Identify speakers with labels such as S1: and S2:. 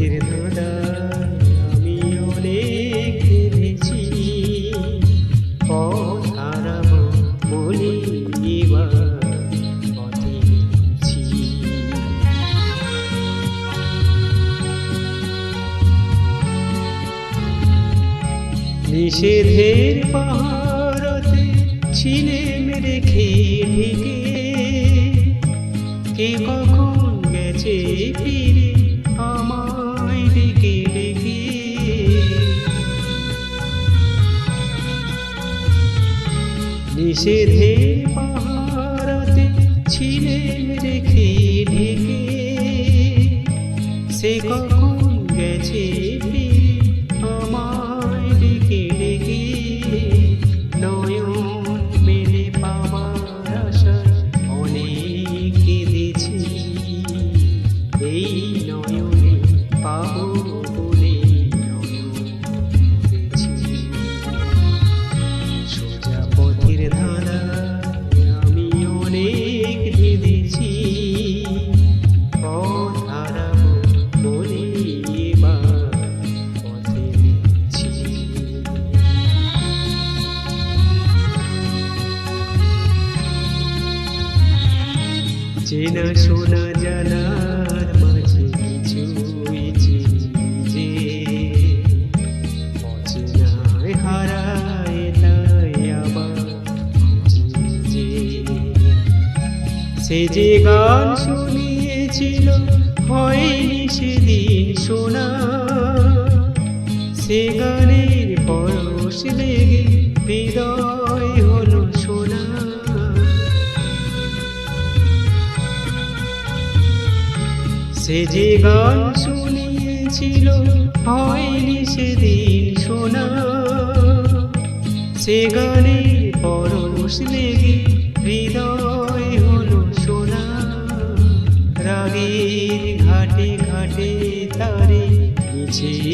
S1: চোখের ধরা আমি অনেক ভেবেছি পথ হারাব বলে এবার পথে নিয়েছি নিষেধের পাহাড়তে ছিলে মেরে খেয়ে কে নিষেধের পাহাড়তে ছিলে রেখে ঢেকে। সে কখন চেনা শোনা জানার মাঝে কিছুই চিনি যে হারায় তাই আবার যে সে যে গান শুনিয়েছিল, হয়নি সেদিন শোনা। সে গানের পরশ লেগে হৃদয় হলো সে যে গান শুনিয়েছিল, হয়নি সেদিন শোনা। সে গানে পরশ লেগে হৃদয় হলো শোনা রাগের ঘাটে ঘাটে তারে মিছে